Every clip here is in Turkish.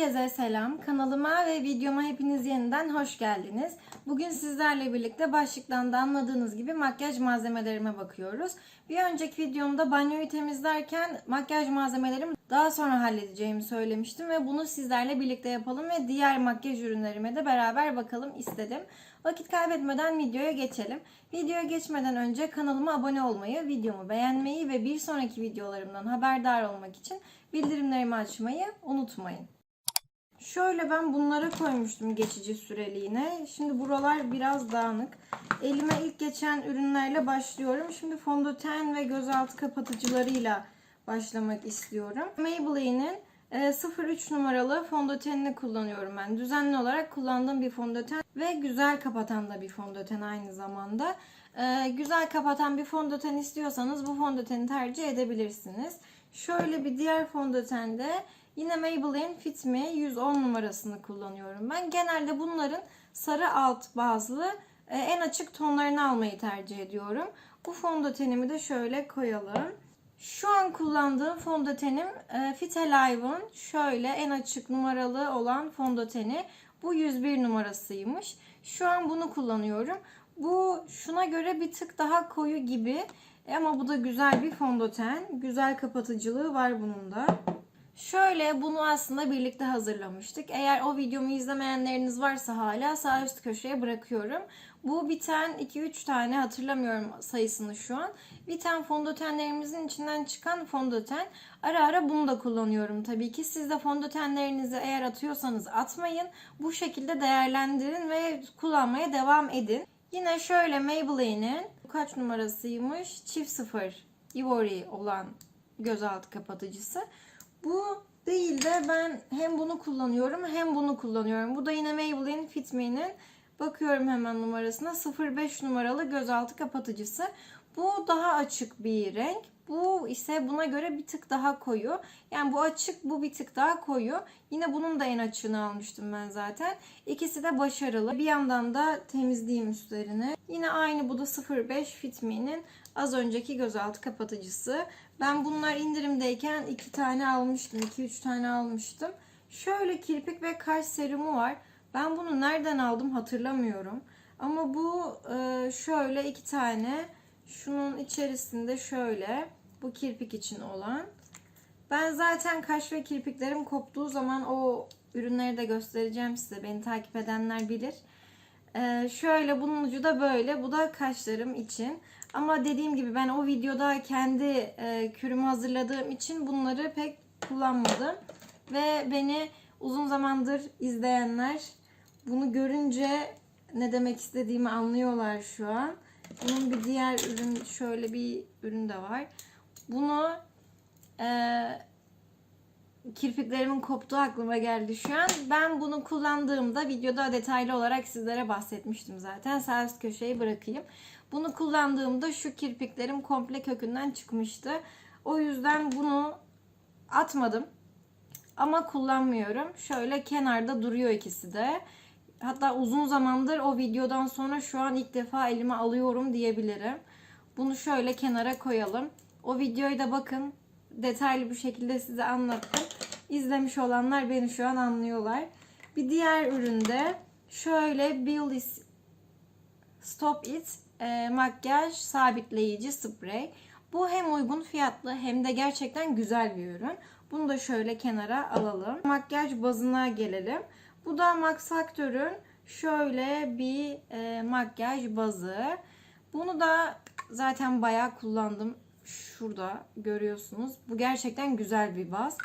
Herkese selam. Kanalıma ve videoma hepiniz yeniden hoş geldiniz. Bugün sizlerle birlikte başlıktan da anladığınız gibi makyaj malzemelerime bakıyoruz. Bir önceki videomda banyoyu temizlerken makyaj malzemelerimi daha sonra halledeceğimi söylemiştim ve bunu sizlerle birlikte yapalım ve diğer makyaj ürünlerime de beraber bakalım istedim. Vakit kaybetmeden videoya geçelim. Videoya geçmeden önce kanalıma abone olmayı, videomu beğenmeyi ve bir sonraki videolarımdan haberdar olmak için bildirimlerimi açmayı unutmayın. Şöyle ben bunlara koymuştum geçici süreliğine. Şimdi buralar biraz dağınık. Elime ilk geçen ürünlerle başlıyorum. Şimdi fondöten ve gözaltı kapatıcılarıyla başlamak istiyorum. Maybelline'in e, 03 numaralı fondötenini kullanıyorum ben. Düzenli olarak kullandığım bir fondöten ve güzel kapatan da bir fondöten aynı zamanda. E, güzel kapatan bir fondöten istiyorsanız bu fondöteni tercih edebilirsiniz. Şöyle bir diğer fondötende yine Maybelline Fit Me 110 numarasını kullanıyorum ben. Genelde bunların sarı alt bazlı e, en açık tonlarını almayı tercih ediyorum. Bu fondötenimi de şöyle koyalım. Şu an kullandığım fondötenim e, Fit Alive'ın şöyle en açık numaralı olan fondöteni. Bu 101 numarasıymış. Şu an bunu kullanıyorum. Bu şuna göre bir tık daha koyu gibi. E, Ama bu da güzel bir fondöten. Güzel kapatıcılığı var bunun da. Şöyle bunu aslında birlikte hazırlamıştık. Eğer o videomu izlemeyenleriniz varsa hala sağ üst köşeye bırakıyorum. Bu biten 2-3 tane hatırlamıyorum sayısını şu an. Biten fondötenlerimizin içinden çıkan fondöten. Ara ara bunu da kullanıyorum tabii ki. Siz de fondötenlerinizi eğer atıyorsanız atmayın. Bu şekilde değerlendirin ve kullanmaya devam edin. Yine şöyle Maybelline'in kaç numarasıymış? Çift sıfır Ivory olan gözaltı kapatıcısı. Bu değil de ben hem bunu kullanıyorum hem bunu kullanıyorum. Bu da yine Maybelline Fit Me'nin bakıyorum hemen numarasına 05 numaralı gözaltı kapatıcısı. Bu daha açık bir renk. Bu ise buna göre bir tık daha koyu. Yani bu açık, bu bir tık daha koyu. Yine bunun da en açığını almıştım ben zaten. İkisi de başarılı. Bir yandan da temizleyeyim üstlerini. Yine aynı bu da 05 Fit Me'nin az önceki gözaltı kapatıcısı. Ben bunlar indirimdeyken iki tane almıştım. 2-3 tane almıştım. Şöyle kirpik ve kaş serumu var. Ben bunu nereden aldım hatırlamıyorum. Ama bu e, şöyle iki tane. Şunun içerisinde şöyle. Bu kirpik için olan. Ben zaten kaş ve kirpiklerim koptuğu zaman o ürünleri de göstereceğim size. Beni takip edenler bilir. Ee, şöyle bunun ucu da böyle. Bu da kaşlarım için. Ama dediğim gibi ben o videoda kendi e, kürümü hazırladığım için bunları pek kullanmadım. Ve beni uzun zamandır izleyenler bunu görünce ne demek istediğimi anlıyorlar şu an. Bunun bir diğer ürün şöyle bir ürün de var. Bunu e, kirpiklerimin koptuğu aklıma geldi şu an. Ben bunu kullandığımda videoda detaylı olarak sizlere bahsetmiştim zaten. Üst köşeyi bırakayım. Bunu kullandığımda şu kirpiklerim komple kökünden çıkmıştı. O yüzden bunu atmadım. Ama kullanmıyorum. Şöyle kenarda duruyor ikisi de. Hatta uzun zamandır o videodan sonra şu an ilk defa elime alıyorum diyebilirim. Bunu şöyle kenara koyalım. O videoyu da bakın. Detaylı bir şekilde size anlattım. İzlemiş olanlar beni şu an anlıyorlar. Bir diğer üründe şöyle Billys Stop It e, makyaj sabitleyici sprey. Bu hem uygun fiyatlı hem de gerçekten güzel bir ürün. Bunu da şöyle kenara alalım. Makyaj bazına gelelim. Bu da Max Factor'ün şöyle bir e, makyaj bazı. Bunu da zaten bayağı kullandım. Şurada görüyorsunuz. Bu gerçekten güzel bir baz.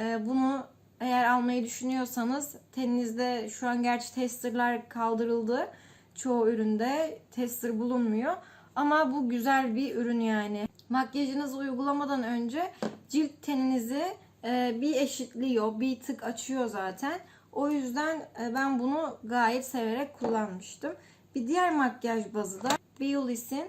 E, bunu eğer almayı düşünüyorsanız teninizde şu an gerçi testerlar kaldırıldı. Çoğu üründe tester bulunmuyor. Ama bu güzel bir ürün yani. Makyajınızı uygulamadan önce cilt teninizi e, bir eşitliyor, bir tık açıyor zaten. O yüzden e, ben bunu gayet severek kullanmıştım. Bir diğer makyaj bazı da Biolis'in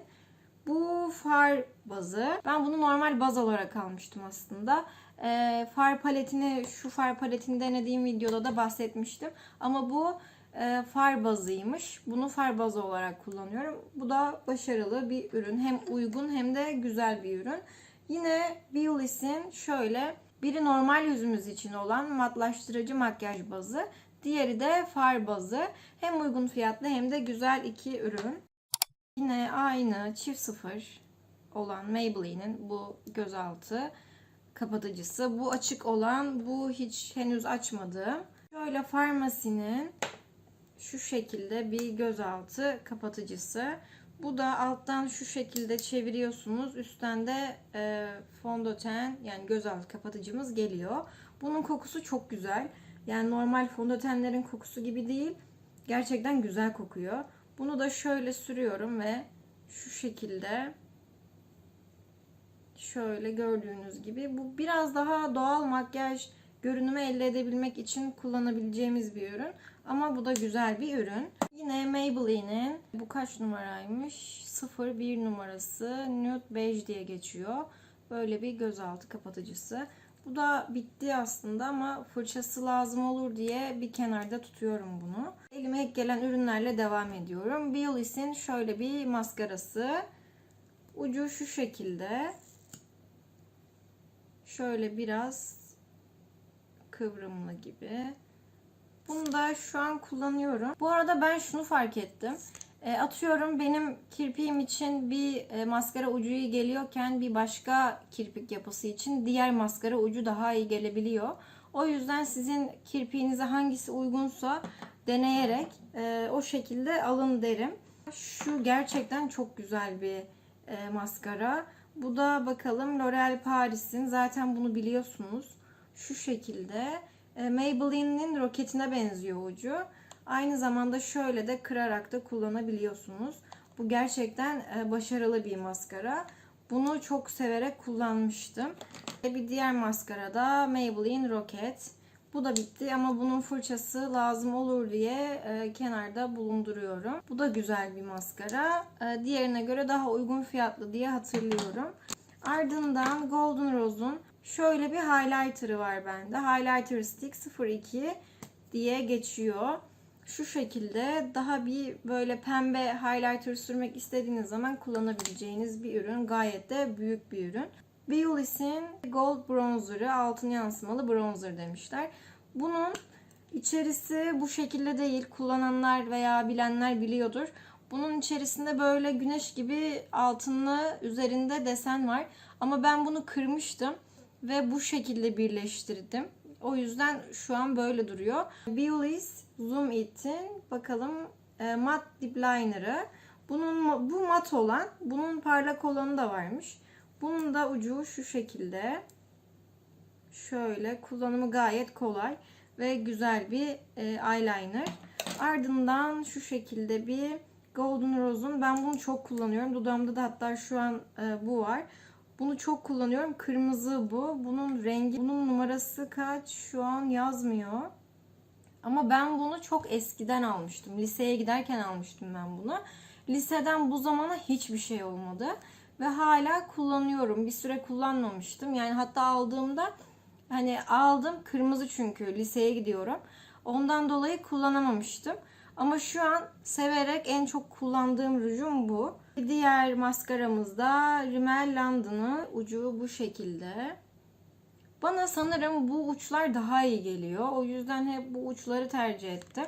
bu far bazı. Ben bunu normal baz olarak almıştım aslında. E, far paletini, şu far paletini denediğim videoda da bahsetmiştim. Ama bu e, far bazıymış. Bunu far bazı olarak kullanıyorum. Bu da başarılı bir ürün. Hem uygun hem de güzel bir ürün. Yine Biolis'in şöyle Biri normal yüzümüz için olan matlaştırıcı makyaj bazı. Diğeri de far bazı. Hem uygun fiyatlı hem de güzel iki ürün. Yine aynı çift sıfır olan Maybelline'in bu gözaltı kapatıcısı. Bu açık olan, bu hiç henüz açmadığım. Şöyle Farmacy'nin şu şekilde bir gözaltı kapatıcısı. Bu da alttan şu şekilde çeviriyorsunuz. Üstten de e, fondöten yani gözaltı kapatıcımız geliyor. Bunun kokusu çok güzel. Yani normal fondötenlerin kokusu gibi değil. Gerçekten güzel kokuyor. Bunu da şöyle sürüyorum ve şu şekilde şöyle gördüğünüz gibi bu biraz daha doğal makyaj görünümü elde edebilmek için kullanabileceğimiz bir ürün. Ama bu da güzel bir ürün. Yine Maybelline'in bu kaç numaraymış? 01 numarası Nude Beige diye geçiyor. Böyle bir gözaltı kapatıcısı. Bu da bitti aslında ama fırçası lazım olur diye bir kenarda tutuyorum bunu. Elime ilk gelen ürünlerle devam ediyorum. Biolis'in şöyle bir maskarası. Ucu şu şekilde. Şöyle biraz kıvrımlı gibi. Bunu da şu an kullanıyorum. Bu arada ben şunu fark ettim. E, atıyorum benim kirpiğim için bir e, maskara ucu geliyorken bir başka kirpik yapısı için diğer maskara ucu daha iyi gelebiliyor. O yüzden sizin kirpiğinize hangisi uygunsa deneyerek e, o şekilde alın derim. Şu gerçekten çok güzel bir e, maskara. Bu da bakalım L'Oreal Paris'in zaten bunu biliyorsunuz. Şu şekilde e, Maybelline'in roketine benziyor ucu. Aynı zamanda şöyle de kırarak da kullanabiliyorsunuz. Bu gerçekten e, başarılı bir maskara. Bunu çok severek kullanmıştım. Bir diğer maskara da Maybelline Rocket. Bu da bitti ama bunun fırçası lazım olur diye e, kenarda bulunduruyorum. Bu da güzel bir maskara. E, diğerine göre daha uygun fiyatlı diye hatırlıyorum. Ardından Golden Rose'un şöyle bir highlighter'ı var bende. Highlighter Stick 02 diye geçiyor. Şu şekilde daha bir böyle pembe highlighter sürmek istediğiniz zaman kullanabileceğiniz bir ürün. Gayet de büyük bir ürün. Biolis'in Gold Bronzer'ı altın yansımalı bronzer demişler. Bunun içerisi bu şekilde değil. Kullananlar veya bilenler biliyordur. Bunun içerisinde böyle güneş gibi altınlı üzerinde desen var. Ama ben bunu kırmıştım ve bu şekilde birleştirdim. O yüzden şu an böyle duruyor. Biolis Zoom It'in bakalım e, mat dip liner'ı. Bunun bu mat olan, bunun parlak olanı da varmış. Bunun da ucu şu şekilde. Şöyle kullanımı gayet kolay ve güzel bir e, eyeliner. Ardından şu şekilde bir Golden Rose'un ben bunu çok kullanıyorum. Dudağımda da hatta şu an e, bu var. Bunu çok kullanıyorum. Kırmızı bu. Bunun rengi, bunun numarası kaç şu an yazmıyor. Ama ben bunu çok eskiden almıştım. Liseye giderken almıştım ben bunu. Liseden bu zamana hiçbir şey olmadı. Ve hala kullanıyorum. Bir süre kullanmamıştım. Yani hatta aldığımda hani aldım kırmızı çünkü liseye gidiyorum. Ondan dolayı kullanamamıştım. Ama şu an severek en çok kullandığım rujum bu. Diğer maskaramız da Rimmel London'ı ucu bu şekilde. Bana sanırım bu uçlar daha iyi geliyor. O yüzden hep bu uçları tercih ettim.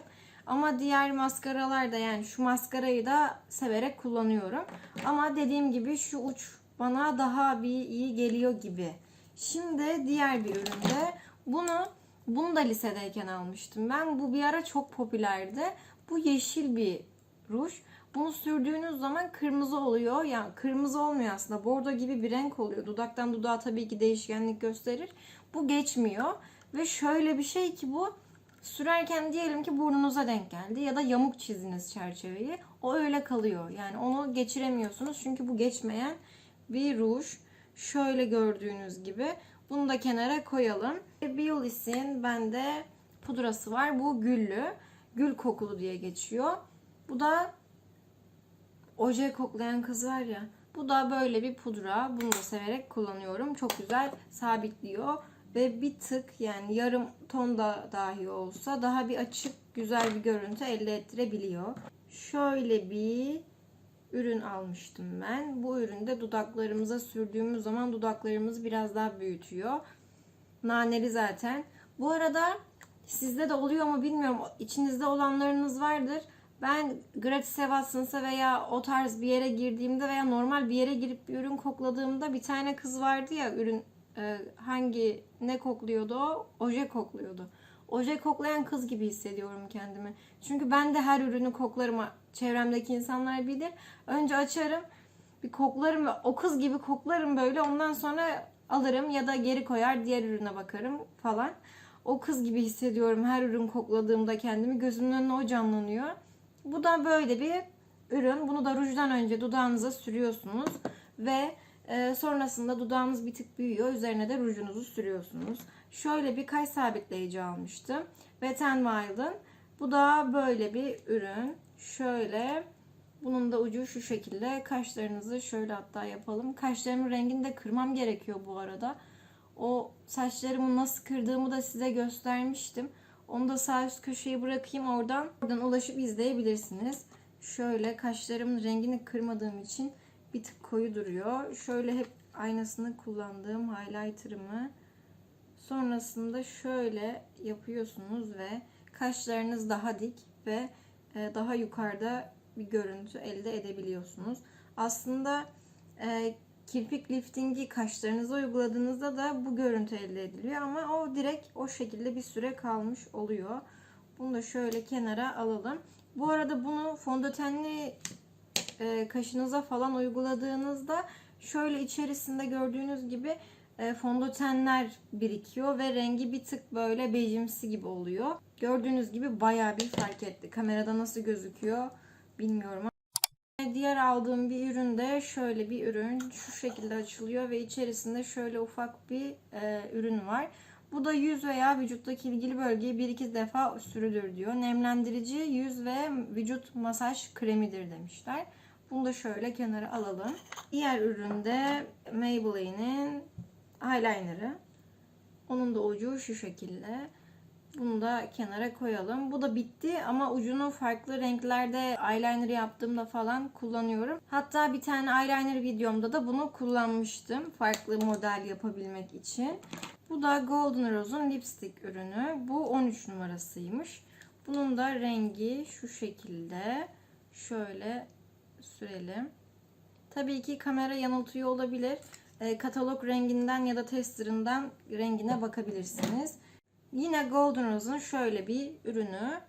Ama diğer maskaralar da yani şu maskarayı da severek kullanıyorum. Ama dediğim gibi şu uç bana daha bir iyi geliyor gibi. Şimdi diğer bir üründe bunu bunu da lisedeyken almıştım. Ben bu bir ara çok popülerdi. Bu yeşil bir ruj. Bunu sürdüğünüz zaman kırmızı oluyor. Yani kırmızı olmuyor aslında. Bordo gibi bir renk oluyor. Dudaktan dudağa tabii ki değişkenlik gösterir. Bu geçmiyor. Ve şöyle bir şey ki bu sürerken diyelim ki burnunuza denk geldi ya da yamuk çizdiniz çerçeveyi. O öyle kalıyor. Yani onu geçiremiyorsunuz. Çünkü bu geçmeyen bir ruj. Şöyle gördüğünüz gibi. Bunu da kenara koyalım. Biolis'in bende pudrası var. Bu güllü. Gül kokulu diye geçiyor. Bu da oje koklayan kız var ya. Bu da böyle bir pudra. Bunu da severek kullanıyorum. Çok güzel sabitliyor. Ve bir tık yani yarım ton da dahi olsa daha bir açık güzel bir görüntü elde ettirebiliyor. Şöyle bir ürün almıştım ben. Bu üründe dudaklarımıza sürdüğümüz zaman dudaklarımızı biraz daha büyütüyor. Naneli zaten. Bu arada sizde de oluyor mu bilmiyorum. İçinizde olanlarınız vardır. Ben gratis Watson's'a veya o tarz bir yere girdiğimde veya normal bir yere girip bir ürün kokladığımda bir tane kız vardı ya ürün e, hangi ne kokluyordu o? Oje kokluyordu. Oje koklayan kız gibi hissediyorum kendimi. Çünkü ben de her ürünü koklarım. Çevremdeki insanlar bilir. Önce açarım bir koklarım ve o kız gibi koklarım böyle. Ondan sonra alırım ya da geri koyar diğer ürüne bakarım falan. O kız gibi hissediyorum her ürün kokladığımda kendimi. Gözümün önüne o canlanıyor. Bu da böyle bir ürün. Bunu da rujdan önce dudağınıza sürüyorsunuz ve e, sonrasında dudağınız bir tık büyüyor. Üzerine de rujunuzu sürüyorsunuz. Şöyle bir kaş sabitleyici almıştım. Wet n Wild'ın. Bu da böyle bir ürün. Şöyle bunun da ucu şu şekilde. Kaşlarınızı şöyle hatta yapalım. Kaşlarımın rengini de kırmam gerekiyor bu arada. O saçlarımı nasıl kırdığımı da size göstermiştim. Onu da sağ üst köşeye bırakayım. Oradan oradan ulaşıp izleyebilirsiniz. Şöyle kaşlarımın rengini kırmadığım için bir tık koyu duruyor. Şöyle hep aynasını kullandığım highlighter'ımı sonrasında şöyle yapıyorsunuz ve kaşlarınız daha dik ve e, daha yukarıda bir görüntü elde edebiliyorsunuz. Aslında e, kirpik liftingi kaşlarınıza uyguladığınızda da bu görüntü elde ediliyor ama o direkt o şekilde bir süre kalmış oluyor. Bunu da şöyle kenara alalım. Bu arada bunu fondötenli e, kaşınıza falan uyguladığınızda şöyle içerisinde gördüğünüz gibi e, fondötenler birikiyor ve rengi bir tık böyle bejimsi gibi oluyor. Gördüğünüz gibi bayağı bir fark etti. Kamerada nasıl gözüküyor bilmiyorum. Diğer aldığım bir ürün de şöyle bir ürün. Şu şekilde açılıyor ve içerisinde şöyle ufak bir e, ürün var. Bu da yüz veya vücuttaki ilgili bölgeye bir iki defa sürülür diyor. Nemlendirici yüz ve vücut masaj kremidir demişler. Bunu da şöyle kenara alalım. Diğer üründe Maybelline'in eyeliner'ı. Onun da ucu şu şekilde. Bunu da kenara koyalım. Bu da bitti ama ucunu farklı renklerde eyeliner yaptığımda falan kullanıyorum. Hatta bir tane eyeliner videomda da bunu kullanmıştım. Farklı model yapabilmek için. Bu da Golden Rose'un lipstick ürünü. Bu 13 numarasıymış. Bunun da rengi şu şekilde. Şöyle sürelim. Tabii ki kamera yanıltıyor olabilir. E, katalog renginden ya da testerından rengine bakabilirsiniz. Yine Golden Rose'un şöyle bir ürünü.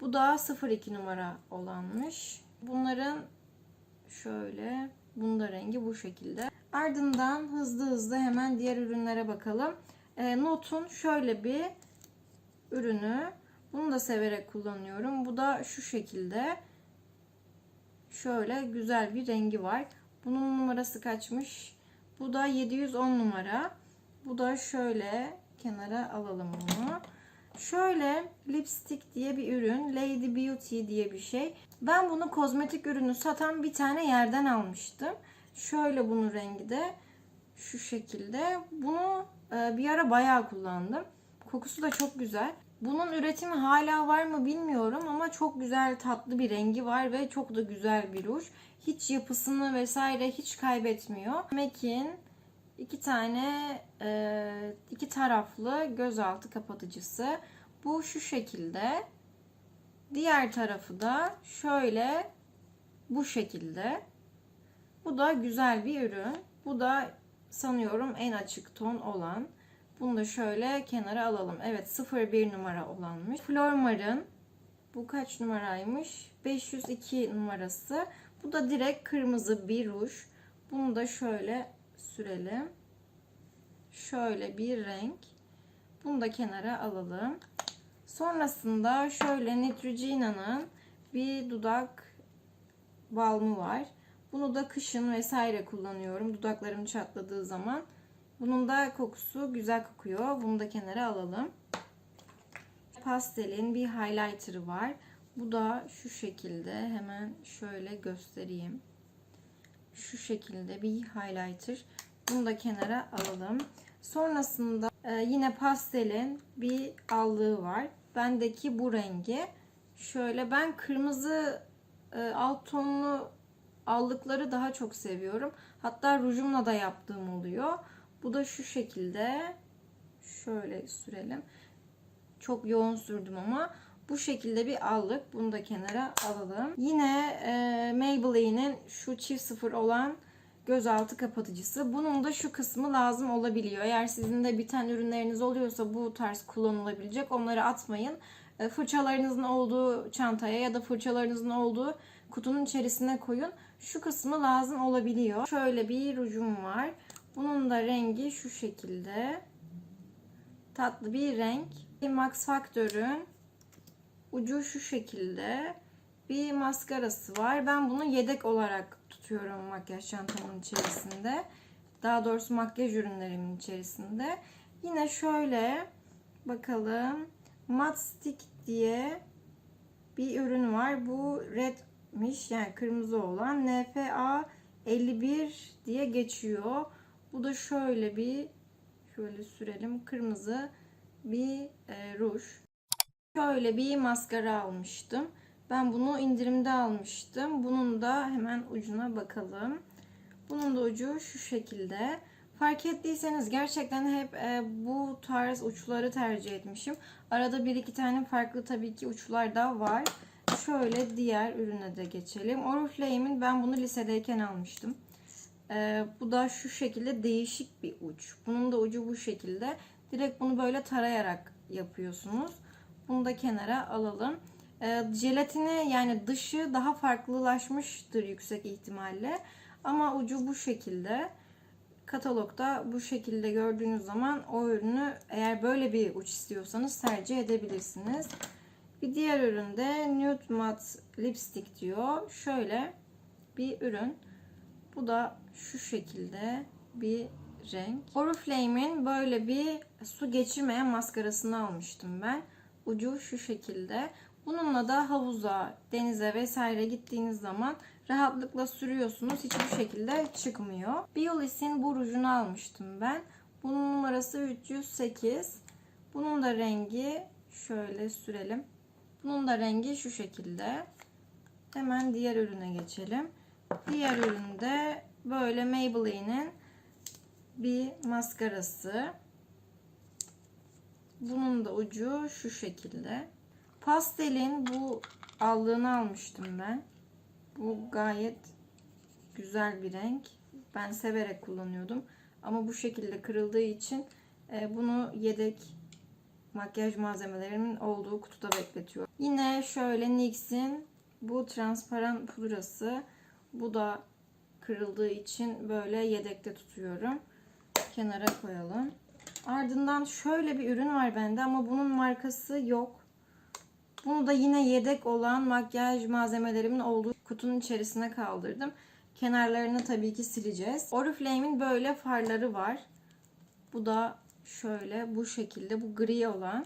Bu da 02 numara olanmış. Bunların şöyle bunda rengi bu şekilde. Ardından hızlı hızlı hemen diğer ürünlere bakalım. E, Note'un şöyle bir ürünü. Bunu da severek kullanıyorum. Bu da şu şekilde. Şöyle güzel bir rengi var. Bunun numarası kaçmış? Bu da 710 numara. Bu da şöyle kenara alalım bunu. Şöyle lipstick diye bir ürün. Lady Beauty diye bir şey. Ben bunu kozmetik ürünü satan bir tane yerden almıştım. Şöyle bunun rengi de şu şekilde. Bunu e, bir ara bayağı kullandım. Kokusu da çok güzel. Bunun üretimi hala var mı bilmiyorum ama çok güzel tatlı bir rengi var ve çok da güzel bir ruj. Hiç yapısını vesaire hiç kaybetmiyor. MAC'in iki tane e, iki taraflı gözaltı kapatıcısı. Bu şu şekilde. Diğer tarafı da şöyle bu şekilde. Bu da güzel bir ürün. Bu da sanıyorum en açık ton olan. Bunu da şöyle kenara alalım. Evet 01 numara olanmış. Flormar'ın bu kaç numaraymış? 502 numarası. Bu da direkt kırmızı bir ruj. Bunu da şöyle sürelim. Şöyle bir renk. Bunu da kenara alalım. Sonrasında şöyle Neutrogena'nın bir dudak balmı var. Bunu da kışın vesaire kullanıyorum. Dudaklarım çatladığı zaman. Bunun da kokusu güzel kokuyor. Bunu da kenara alalım. Pastelin bir highlighter'ı var. Bu da şu şekilde. Hemen şöyle göstereyim. Şu şekilde bir highlighter. Bunu da kenara alalım. Sonrasında e, yine pastelin bir allığı var. Bendeki bu rengi. Şöyle ben kırmızı e, alt tonlu allıkları daha çok seviyorum. Hatta rujumla da yaptığım oluyor. Bu da şu şekilde. şöyle sürelim. Çok yoğun sürdüm ama bu şekilde bir allık. Bunu da kenara alalım. Yine e, Maybelline'in şu çift sıfır olan gözaltı kapatıcısı. Bunun da şu kısmı lazım olabiliyor. Eğer sizin de biten ürünleriniz oluyorsa bu tarz kullanılabilecek. Onları atmayın. E, fırçalarınızın olduğu çantaya ya da fırçalarınızın olduğu kutunun içerisine koyun. Şu kısmı lazım olabiliyor. Şöyle bir rujum var. Bunun da rengi şu şekilde. Tatlı bir renk. Max Factor'ün ucu şu şekilde. Bir maskarası var. Ben bunu yedek olarak tutuyorum makyaj çantamın içerisinde. Daha doğrusu makyaj ürünlerimin içerisinde. Yine şöyle bakalım. Matte diye bir ürün var. Bu redmiş yani kırmızı olan NFA 51 diye geçiyor. Bu da şöyle bir şöyle sürelim kırmızı bir e, ruj. Şöyle bir maskara almıştım. Ben bunu indirimde almıştım. Bunun da hemen ucuna bakalım. Bunun da ucu şu şekilde. Fark ettiyseniz gerçekten hep e, bu tarz uçları tercih etmişim. Arada bir iki tane farklı tabii ki uçlar da var. Şöyle diğer ürüne de geçelim. Oriflame'in ben bunu lisedeyken almıştım. E, bu da şu şekilde değişik bir uç. Bunun da ucu bu şekilde. Direkt bunu böyle tarayarak yapıyorsunuz. Bunu da kenara alalım. E, jelatini yani dışı daha farklılaşmıştır yüksek ihtimalle. Ama ucu bu şekilde. Katalogda bu şekilde gördüğünüz zaman o ürünü eğer böyle bir uç istiyorsanız tercih edebilirsiniz. Bir diğer üründe Nude Matte Lipstick diyor. Şöyle bir ürün. Bu da şu şekilde bir renk. Oriflame'in böyle bir su geçirmeyen maskarasını almıştım ben. Ucu şu şekilde. Bununla da havuza, denize vesaire gittiğiniz zaman rahatlıkla sürüyorsunuz. Hiçbir şekilde çıkmıyor. Biolis'in bu rujunu almıştım ben. Bunun numarası 308. Bunun da rengi şöyle sürelim. Bunun da rengi şu şekilde. Hemen diğer ürüne geçelim. Diğer üründe böyle Maybelline'in bir maskarası. Bunun da ucu şu şekilde. Pastelin bu allığını almıştım ben. Bu gayet güzel bir renk. Ben severek kullanıyordum. Ama bu şekilde kırıldığı için e, bunu yedek makyaj malzemelerimin olduğu kutuda bekletiyorum. Yine şöyle NYX'in bu transparan pudrası. Bu da kırıldığı için böyle yedekte tutuyorum. Kenara koyalım. Ardından şöyle bir ürün var bende ama bunun markası yok. Bunu da yine yedek olan makyaj malzemelerimin olduğu kutunun içerisine kaldırdım. Kenarlarını tabii ki sileceğiz. Oriflame'in böyle farları var. Bu da şöyle bu şekilde. Bu gri olan.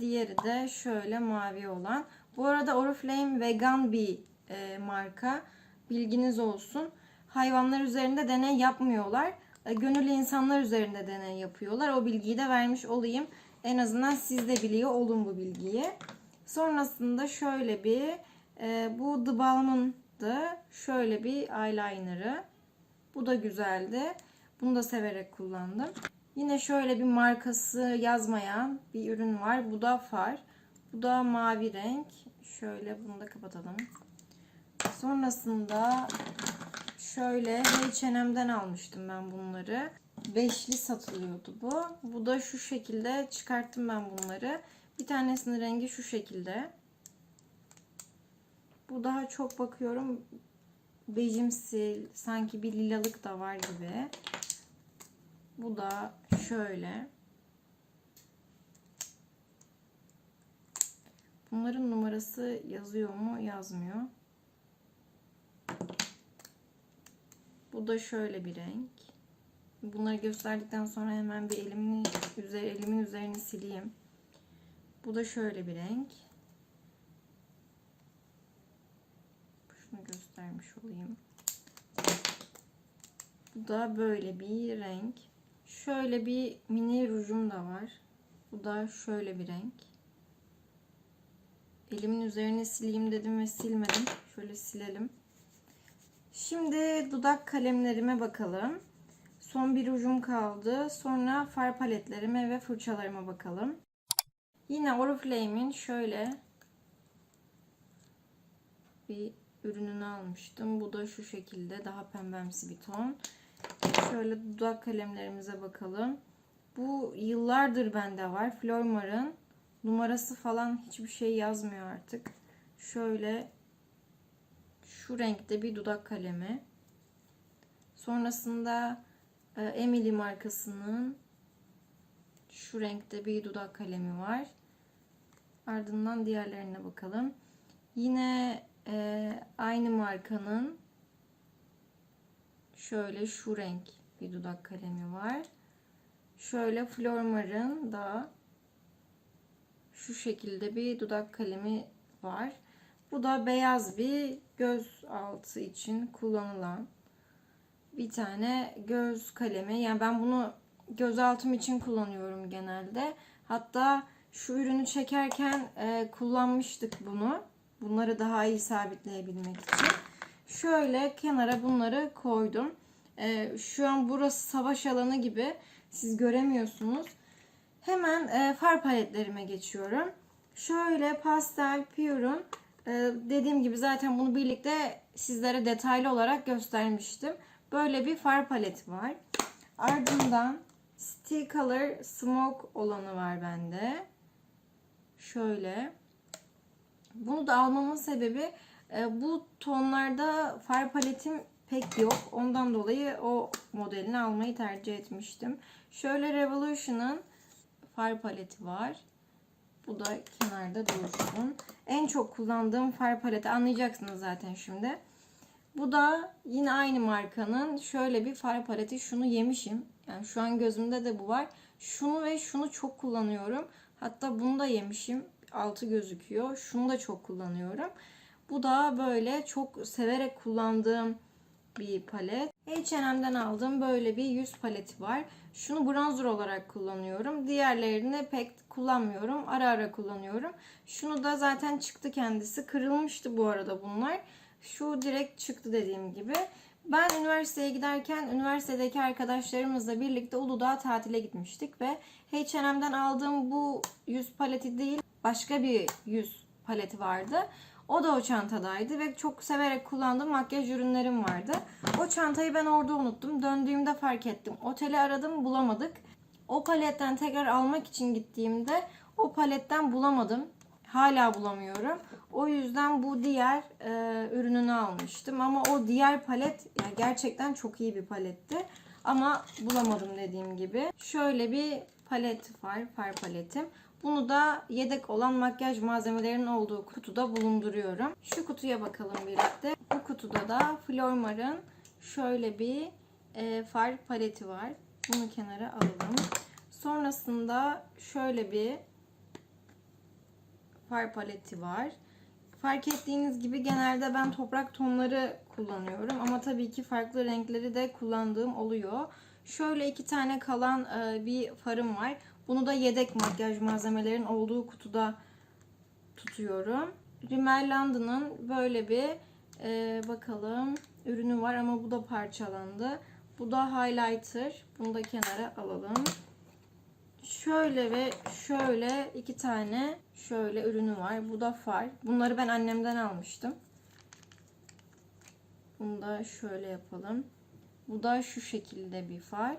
Diğeri de şöyle mavi olan. Bu arada Oriflame vegan bir e, marka. Bilginiz olsun. Hayvanlar üzerinde deney yapmıyorlar. E, gönüllü insanlar üzerinde deney yapıyorlar. O bilgiyi de vermiş olayım. En azından siz de biliyor olun bu bilgiyi. Sonrasında şöyle bir e, bu The Balm'ındı. Şöyle bir eyeliner'ı. Bu da güzeldi. Bunu da severek kullandım. Yine şöyle bir markası yazmayan bir ürün var. Bu da far. Bu da mavi renk. Şöyle bunu da kapatalım. Sonrasında şöyle H&M'den almıştım ben bunları. Beşli satılıyordu bu. Bu da şu şekilde çıkarttım ben bunları. Bir tanesinin rengi şu şekilde. Bu daha çok bakıyorum bejimsi sanki bir lilalık da var gibi. Bu da şöyle. Bunların numarası yazıyor mu? Yazmıyor. Bu da şöyle bir renk. Bunları gösterdikten sonra hemen bir elimin üzeri, elimin üzerini sileyim. Bu da şöyle bir renk. Şunu göstermiş olayım. Bu da böyle bir renk. Şöyle bir mini rujum da var. Bu da şöyle bir renk. Elimin üzerini sileyim dedim ve silmedim. Şöyle silelim. Şimdi dudak kalemlerime bakalım. Son bir ucum kaldı. Sonra far paletlerime ve fırçalarıma bakalım. Yine Oriflame'in şöyle bir ürününü almıştım. Bu da şu şekilde daha pembemsi bir ton. Şöyle dudak kalemlerimize bakalım. Bu yıllardır bende var. Flormar'ın numarası falan hiçbir şey yazmıyor artık. Şöyle şu renkte bir dudak kalemi. Sonrasında e, Emily markasının şu renkte bir dudak kalemi var. Ardından diğerlerine bakalım. Yine e, aynı markanın şöyle şu renk bir dudak kalemi var. Şöyle Flormar'ın da şu şekilde bir dudak kalemi var. Bu da beyaz bir göz altı için kullanılan bir tane göz kalemi. Yani ben bunu göz altım için kullanıyorum genelde. Hatta şu ürünü çekerken e, kullanmıştık bunu. Bunları daha iyi sabitleyebilmek için. Şöyle kenara bunları koydum. E, şu an burası savaş alanı gibi. Siz göremiyorsunuz. Hemen e, far paletlerime geçiyorum. Şöyle pastel Pure'un dediğim gibi zaten bunu birlikte sizlere detaylı olarak göstermiştim. Böyle bir far paleti var. Ardından Still Color Smoke olanı var bende. Şöyle. Bunu da almamın sebebi e, bu tonlarda far paletim pek yok. Ondan dolayı o modelini almayı tercih etmiştim. Şöyle Revolution'ın far paleti var. Bu da kenarda dursun. En çok kullandığım far paleti anlayacaksınız zaten şimdi. Bu da yine aynı markanın şöyle bir far paleti. Şunu yemişim. Yani şu an gözümde de bu var. Şunu ve şunu çok kullanıyorum. Hatta bunu da yemişim. Altı gözüküyor. Şunu da çok kullanıyorum. Bu da böyle çok severek kullandığım bir palet. H&M'den aldığım böyle bir yüz paleti var. Şunu bronzer olarak kullanıyorum. Diğerlerini pek kullanmıyorum. Ara ara kullanıyorum. Şunu da zaten çıktı kendisi. Kırılmıştı bu arada bunlar. Şu direkt çıktı dediğim gibi. Ben üniversiteye giderken üniversitedeki arkadaşlarımızla birlikte Uludağ tatile gitmiştik ve H&M'den aldığım bu yüz paleti değil başka bir yüz paleti vardı. O da o çantadaydı ve çok severek kullandığım makyaj ürünlerim vardı. O çantayı ben orada unuttum. Döndüğümde fark ettim. Oteli aradım bulamadık. O paletten tekrar almak için gittiğimde o paletten bulamadım. Hala bulamıyorum. O yüzden bu diğer e, ürününü almıştım. Ama o diğer palet yani gerçekten çok iyi bir paletti. Ama bulamadım dediğim gibi. Şöyle bir palet var. Far paletim. Bunu da yedek olan makyaj malzemelerinin olduğu kutuda bulunduruyorum. Şu kutuya bakalım birlikte. Bu kutuda da Flormar'ın şöyle bir e, far paleti var. Bunu kenara alalım. Sonrasında şöyle bir far paleti var. Fark ettiğiniz gibi genelde ben toprak tonları kullanıyorum. Ama tabii ki farklı renkleri de kullandığım oluyor. Şöyle iki tane kalan e, bir farım var. Bunu da yedek makyaj malzemelerin olduğu kutuda tutuyorum. Rimmel London'ın böyle bir e, bakalım ürünü var ama bu da parçalandı. Bu da highlighter. Bunu da kenara alalım. Şöyle ve şöyle iki tane şöyle ürünü var. Bu da far. Bunları ben annemden almıştım. Bunu da şöyle yapalım. Bu da şu şekilde bir far.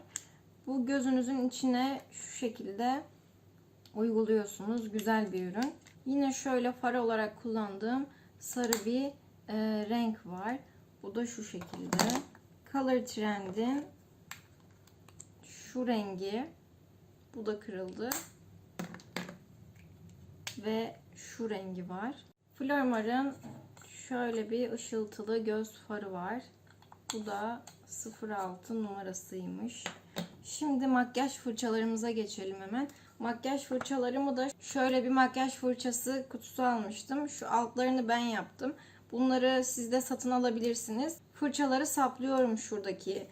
Bu gözünüzün içine şu şekilde uyguluyorsunuz. Güzel bir ürün. Yine şöyle far olarak kullandığım sarı bir e, renk var. Bu da şu şekilde. Color Trend'in şu rengi. Bu da kırıldı. Ve şu rengi var. Flormar'ın şöyle bir ışıltılı göz farı var. Bu da 06 numarasıymış. Şimdi makyaj fırçalarımıza geçelim hemen. Makyaj fırçalarımı da şöyle bir makyaj fırçası kutusu almıştım. Şu altlarını ben yaptım. Bunları siz de satın alabilirsiniz. Fırçaları saplıyorum şuradaki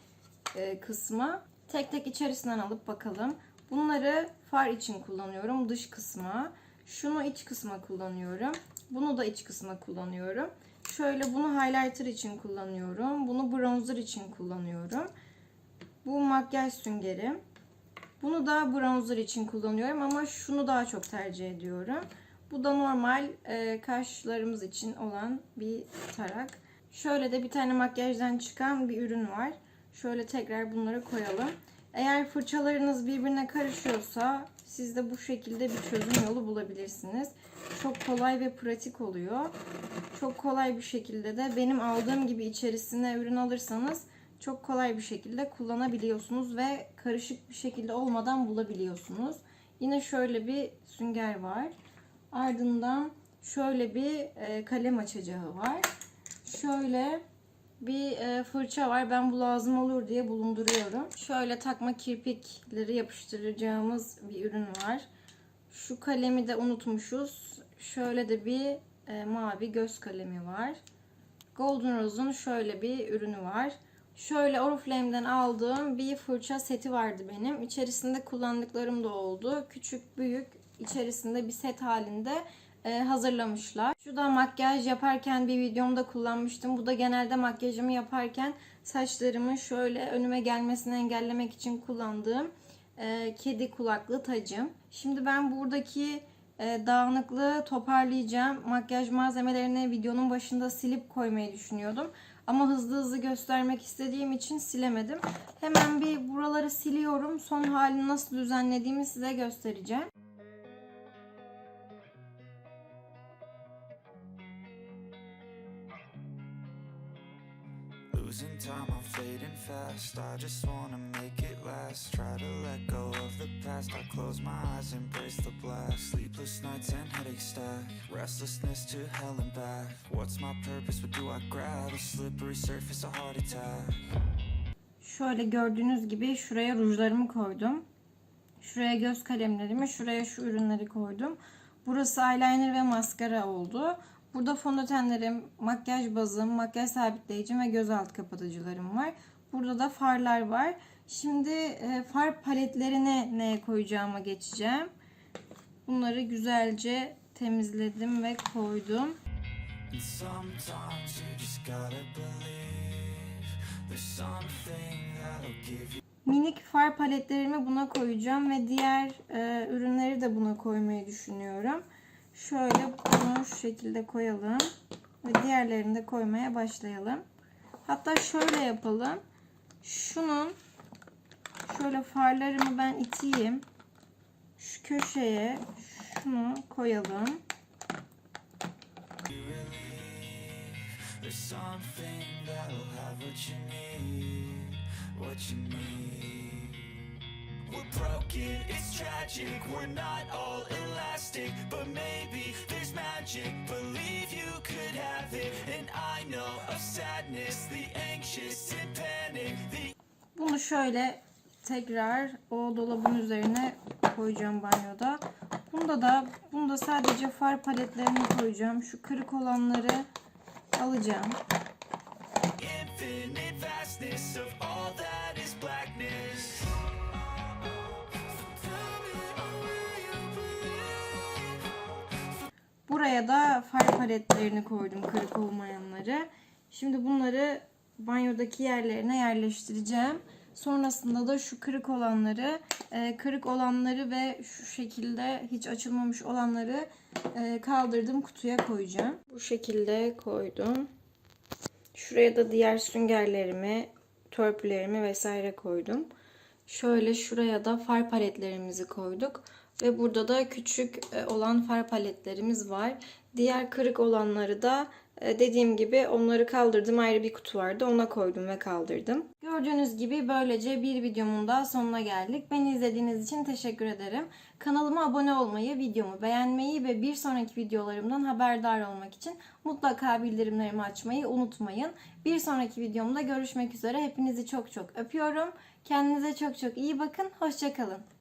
e, kısma. Tek tek içerisinden alıp bakalım. Bunları far için kullanıyorum dış kısma. Şunu iç kısma kullanıyorum. Bunu da iç kısma kullanıyorum. Şöyle bunu highlighter için kullanıyorum. Bunu bronzer için kullanıyorum. Bu makyaj süngeri. Bunu da bronzer için kullanıyorum ama şunu daha çok tercih ediyorum. Bu da normal e, kaşlarımız için olan bir tarak. Şöyle de bir tane makyajdan çıkan bir ürün var. Şöyle tekrar bunları koyalım. Eğer fırçalarınız birbirine karışıyorsa siz de bu şekilde bir çözüm yolu bulabilirsiniz. Çok kolay ve pratik oluyor. Çok kolay bir şekilde de benim aldığım gibi içerisine ürün alırsanız çok kolay bir şekilde kullanabiliyorsunuz ve karışık bir şekilde olmadan bulabiliyorsunuz. Yine şöyle bir sünger var. Ardından şöyle bir e, kalem açacağı var. Şöyle bir e, fırça var. Ben bu lazım olur diye bulunduruyorum. Şöyle takma kirpikleri yapıştıracağımız bir ürün var. Şu kalemi de unutmuşuz. Şöyle de bir e, mavi göz kalemi var. Golden Rose'un şöyle bir ürünü var. Şöyle Oriflame'den aldığım bir fırça seti vardı benim. İçerisinde kullandıklarım da oldu. Küçük, büyük, içerisinde bir set halinde e, hazırlamışlar. Şu da makyaj yaparken bir videomda kullanmıştım. Bu da genelde makyajımı yaparken saçlarımın şöyle önüme gelmesini engellemek için kullandığım e, kedi kulaklı tacım. Şimdi ben buradaki e, dağınıklığı toparlayacağım. Makyaj malzemelerini videonun başında silip koymayı düşünüyordum. Ama hızlı hızlı göstermek istediğim için silemedim. Hemen bir buraları siliyorum. Son halini nasıl düzenlediğimi size göstereceğim. Losing time, I'm fading fast. I just wanna make it last. Try to let go of the past. I close my eyes, embrace the blast. Sleepless nights and headaches stack. Restlessness to hell and back. What's my purpose? What do I grab? A slippery surface, a heart attack. Şöyle gördüğünüz gibi şuraya rujlarımı koydum. Şuraya göz kalemlerimi, şuraya şu ürünleri koydum. Burası eyeliner ve maskara oldu. Burada fondötenlerim, makyaj bazım, makyaj sabitleyicim ve göz alt kapatıcılarım var. Burada da farlar var. Şimdi e, far paletlerine neye koyacağıma geçeceğim. Bunları güzelce temizledim ve koydum. Minik far paletlerimi buna koyacağım ve diğer e, ürünleri de buna koymayı düşünüyorum. Şöyle bunu şu şekilde koyalım ve diğerlerini de koymaya başlayalım. Hatta şöyle yapalım. Şunun şöyle farlarımı ben iteyim. Şu köşeye şunu koyalım. We're broken, it's tragic, we're not all elastic, but maybe there's magic. Believe you could have it, and I know of sadness, the anxious and panic, the Bunu şöyle tekrar o dolabın üzerine koyacağım banyoda. Bunda da bunda sadece far paletlerini koyacağım. Şu kırık olanları alacağım. Buraya da far paletlerini koydum kırık olmayanları. Şimdi bunları banyodaki yerlerine yerleştireceğim. Sonrasında da şu kırık olanları, e, kırık olanları ve şu şekilde hiç açılmamış olanları e, kaldırdım kutuya koyacağım. Bu şekilde koydum. Şuraya da diğer süngerlerimi, törpülerimi vesaire koydum. Şöyle şuraya da far paletlerimizi koyduk. Ve burada da küçük e, olan far paletlerimiz var. Diğer kırık olanları da dediğim gibi onları kaldırdım. Ayrı bir kutu vardı. Ona koydum ve kaldırdım. Gördüğünüz gibi böylece bir videomun daha sonuna geldik. Beni izlediğiniz için teşekkür ederim. Kanalıma abone olmayı, videomu beğenmeyi ve bir sonraki videolarımdan haberdar olmak için mutlaka bildirimlerimi açmayı unutmayın. Bir sonraki videomda görüşmek üzere. Hepinizi çok çok öpüyorum. Kendinize çok çok iyi bakın. Hoşçakalın.